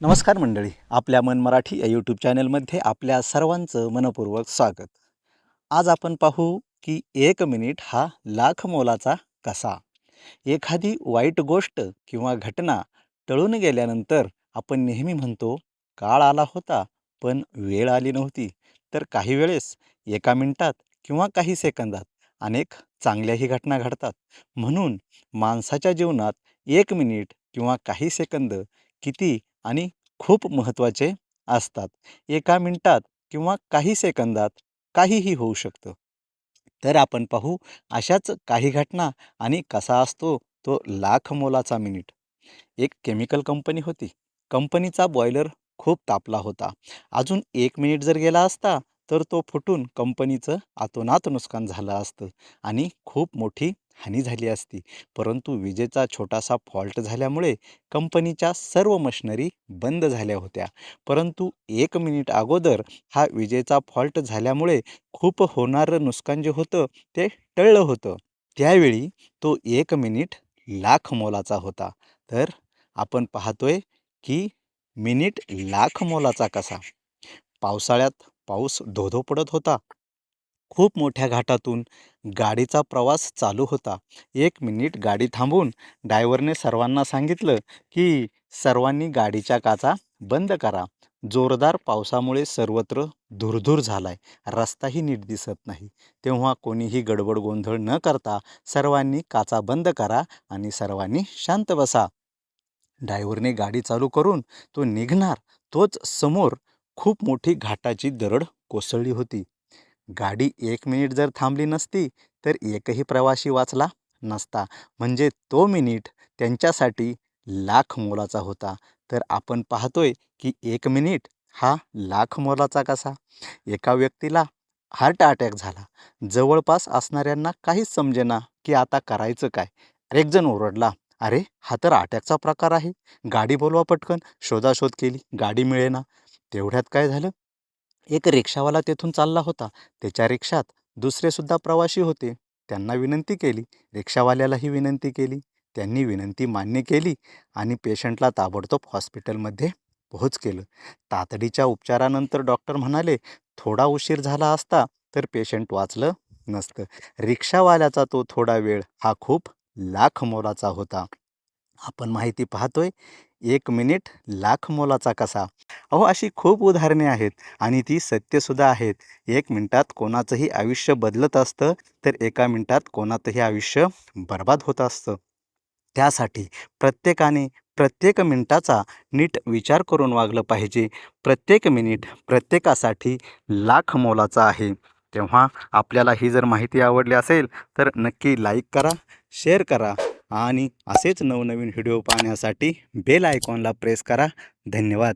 नमस्कार मंडळी आपल्या मन मराठी या यूट्यूब चॅनलमध्ये आपल्या सर्वांचं मनपूर्वक स्वागत. आज आपण पाहू की एक मिनिट हा लाख मोलाचा कसा? एखादी वाईट गोष्ट किंवा घटना टळून गेल्यानंतर आपण नेहमी म्हणतो काळ आला होता पण वेळ आली नव्हती. तर काही वेळेस एका मिनिटात किंवा काही सेकंदात अनेक चांगल्याही घटना घडतात. म्हणून माणसाच्या जीवनात एक मिनिट किंवा काही सेकंद किती आणि खूप महत्त्वाचे असतात. एका मिनिटात किंवा काही सेकंदात काहीही होऊ शकतं. तर आपण पाहू अशाच काही घटना आणि कसा असतो तो लाख मोलाचा मिनिट. एक केमिकल कंपनी होती. कंपनीचा बॉयलर खूप तापला होता. अजून एक मिनिट जर गेला असता तर तो फुटून कंपनीचं आतोनात नुकसान झालं असतं आणि खूप मोठी हानी झाली असती. परंतु विजेचा छोटासा फॉल्ट झाल्यामुळे कंपनीच्या सर्व मशिनरी बंद झाल्या होत्या. परंतु एक मिनिट अगोदर हा विजेचा फॉल्ट झाल्यामुळे खूप होणारं नुकसान जे होतं ते टळलं होतं. त्यावेळी तो एक मिनिट लाख मोलाचा होता. तर आपण पाहतोय की मिनिट लाख मोलाचा कसा? पावसाळ्यात पाऊस धोधो पडत होता. खूप मोठ्या घाटातून गाडीचा प्रवास चालू होता. एक मिनिट गाडी थांबून डायव्हरने सर्वांना सांगितलं की सर्वांनी गाडीच्या काचा बंद करा. जोरदार पावसामुळे सर्वत्र धुरधूर झालाय. रस्ताही नीट दिसत नाही. तेव्हा कोणीही गडबड गोंधळ न करता सर्वांनी काचा बंद करा आणि सर्वांनी शांत बसा. ड्रायव्हरने गाडी चालू करून तो निघणार तोच समोर खूप मोठी घाटाची दरड कोसळली होती. गाडी एक मिनिट जर थांबली नसती तर एकही प्रवासी वाचला नसता. म्हणजे तो मिनिट त्यांच्यासाठी लाख मोलाचा होता. तर आपण पाहतोय की एक मिनिट हा लाख मोलाचा कसा? एका व्यक्तीला हार्ट अटॅक झाला. जवळपास असणाऱ्यांना काहीच समजेना की आता करायचं काय. एक जण ओरडला अरे हा तर अटॅकचा प्रकार आहे. गाडी बोलवा पटकन. शोधाशोध केली. गाडी मिळेना. तेवढ्यात काय झालं? एक रिक्षावाला तेथून चालला होता. त्याच्या रिक्षात दुसरेसुद्धा प्रवासी होते. त्यांना विनंती केली. रिक्षावाल्यालाही विनंती केली. त्यांनी विनंती मान्य केली आणि पेशंटला ताबडतोब हॉस्पिटलमध्ये पोहोच केलं. तातडीच्या उपचारानंतर डॉक्टर म्हणाले थोडा उशीर झाला असता तर पेशंट वाचलं नसतं. रिक्षावाल्याचा तो थोडा वेळ हा खूप लाख मोलाचा होता. आपण माहिती पाहतोय एक मिनिट लाख मोलाचा कसा? अहो अशी खूप उदाहरणे आहेत आणि ती सत्यसुद्धा आहेत. एक मिनिटात कोणाचंही आयुष्य बदलत असतं तर एका मिनिटात कोणाचंही आयुष्य बर्बाद होत असतं. त्यासाठी प्रत्येकाने प्रत्येक मिनिटाचा नीट विचार करून वागलं पाहिजे. प्रत्येक मिनिट प्रत्येकासाठी लाख मोलाचा आहे. तेव्हा आपल्याला ही जर माहिती आवडली असेल तर नक्की लाईक करा शेअर करा. आणि असेच नवनवीन व्हिडिओ पाहण्यासाठी बेल आयकॉनला प्रेस करा. धन्यवाद.